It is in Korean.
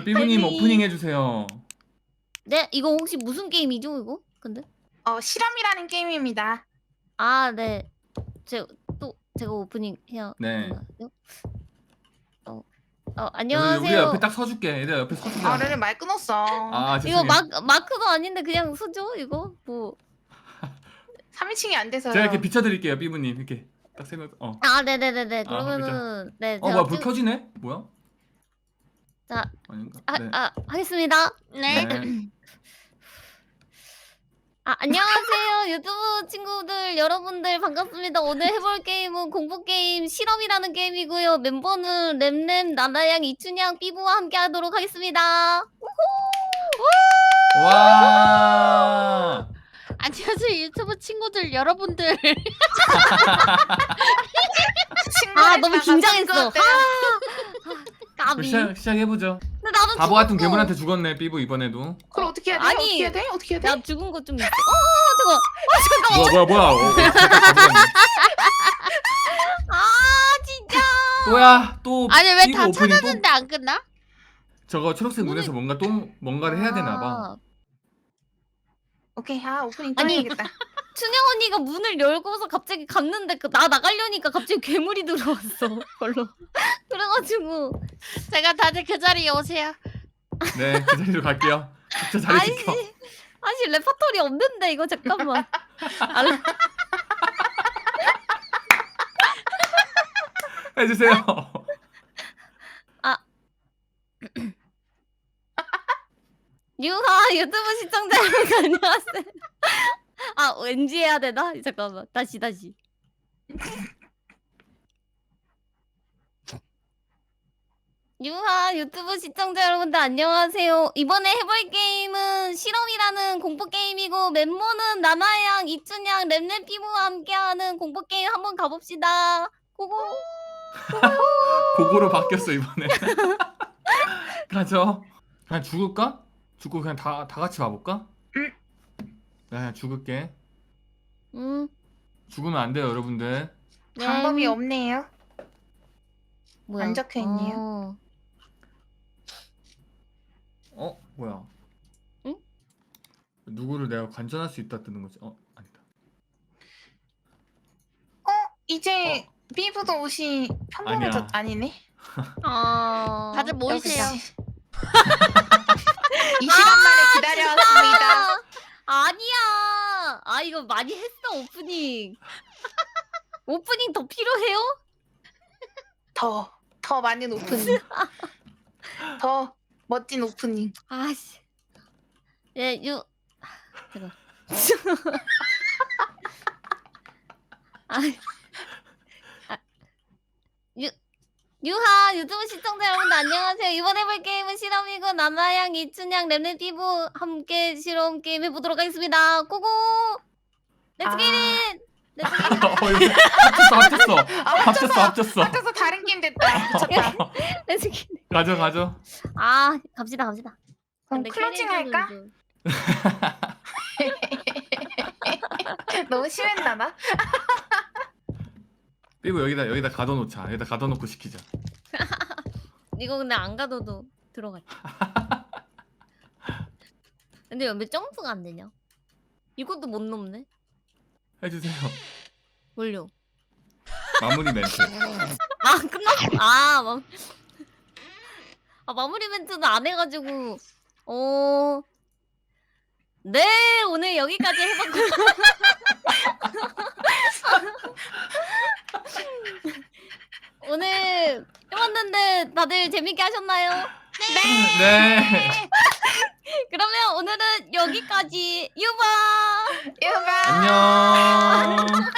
그 삐부님. 오프닝 해주세요. 네 이거 혹시 무슨 게임이죠 이거? 근데 어 실험이라는 게임입니다. 아 네. 제가 또 제가 오프닝 해야 네. 되나요? 어, 어 안녕하세요. 우리 옆에 딱 서줄게. 얘들 옆에 서주자. 아 레레 말 끊었어. 아 이거 죄송해요. 마 마크도 아닌데 그냥 서죠 이거 뭐. 3인칭이 안 돼서요. 제가 이렇게 비춰드릴게요, 삐부님. 이렇게 딱세 명. 어. 아 네 네 네 네 아, 그러면은 네 어, 제가 뭐야 불 쭉- 켜지네? 뭐야? 자, 아닌가? 아, 네. 아 하겠습니다. 네. 아, 안녕하세요. 유튜브 친구들, 여러분들 반갑습니다. 오늘 해볼 게임은 공포 게임 실험이라는 게임이고요. 멤버는 램램, 나나양, 이춘향, 삐부와 함께 하도록 하겠습니다. 와. 안녕하세요 유튜브 친구들 여러분들 아, 너무 긴장했어. 아, 까비. 시작 시작해 보죠. 근데 나도 바보 같은 죽었어. 괴물한테 죽었네, 삐부 이번에도. 그럼 어떻게 해야 돼? 아니, 어떻게 해야 돼? 어떻게 해야 돼? 나 죽은 거 좀 있어. 어, 잠깐. 뭐야 뭐야 뭐야. 어, 어, 잠깐 바보 같네. 아, 진짜. 또야 또. 아니 왜 삐부 다 오프닝 또 찾았는데 안 끝나? 저거 초록색 문에서 뭔가 또 뭔가를 해야 되나 봐. 아, 오케이 아 오프닝 또 아니, 해야겠다. 춘영 언니가 문을 열고서 갑자기 갔는데 그 나 나가려니까 갑자기 괴물이 들어왔어. 걸로. 그래가지고 제가 다들 그 자리에 오세요 네, 그 자리로 갈게요. 각자 자리 아이씨 지켜. 아니 레파토리 없는데 이거 잠깐만. 아, 레- 해주세요. 유하 유튜브 시청자 여러분 안녕하세요. 아 왠지 해야 되나? 잠깐만 다시 다시. 유하 유튜브 시청자 여러분들 안녕하세요. 이번에 해볼 게임은 실험이라는 공포 게임이고 멤버는 나나양, 이춘향, 램램 피부와 함께하는 공포 게임 한번 가봅시다. 고고. 고고로 바뀌었어 이번에. 가죠. 그냥 죽을까? 죽고 그냥 다 다 같이 와볼까? 응. 네, 그냥 죽을게. 음. 죽으면 안 돼요, 여러분들. 네. 방법이 없네요. 뭐야? 안 적혀 있네요. 어. 어, 뭐야? 응? 누구를 내가 관전할 수 있다 뜨는 거지? 어, 아니다. 어 이제 피부도 옷이 평범해져 아니야. 아니네. 아. 다들 모이세요 역시. 이 시간만에 기다려왔습니다. 아, 아니야. 아 이거 많이 했어 오프닝. 오프닝 더 필요해요? 더, 더 많은 오프닝. 더 멋진 오프닝. 아씨. 예, 유. 아, 잠깐. 아, 아, 유. 유하 유튜브 시청자 여러분들 안녕하세요. 이번 해볼 게임은 실험이고 나나양, 이춘향, 렘레피부 함께 실험 게임 해보도록 하겠습니다. 고고. 렛츠 아. 기릿. 렛츠 기릿. 어, 합쳤어, 합쳤어. 아, 합쳤어, 합쳤어. 합쳐서 다른 게임 됐다. 미쳤다. 렛츠 기릿. 가죠, 가죠. 아 갑시다 갑시다. 그럼 근데 클로징 할까? 좀- 너무 심했나 봐. 삐부 여기다 여기다 가둬놓자. 여기다 가둬놓고 시키자. 이거 근데 안 가둬도 들어갈. 근데 왜 점프가 안 되냐? 이것도 못 넘네. 해주세요. 뭘요? 마무리 멘트. 아 끝났어. 아, 마... 아 마무리 멘트는 안 해가지고 어. 네 오늘 여기까지 해봤고요. 오늘 해봤는데 다들 재밌게 하셨나요? 네. 그러면 오늘은 여기까지 유바. 유바. 안녕.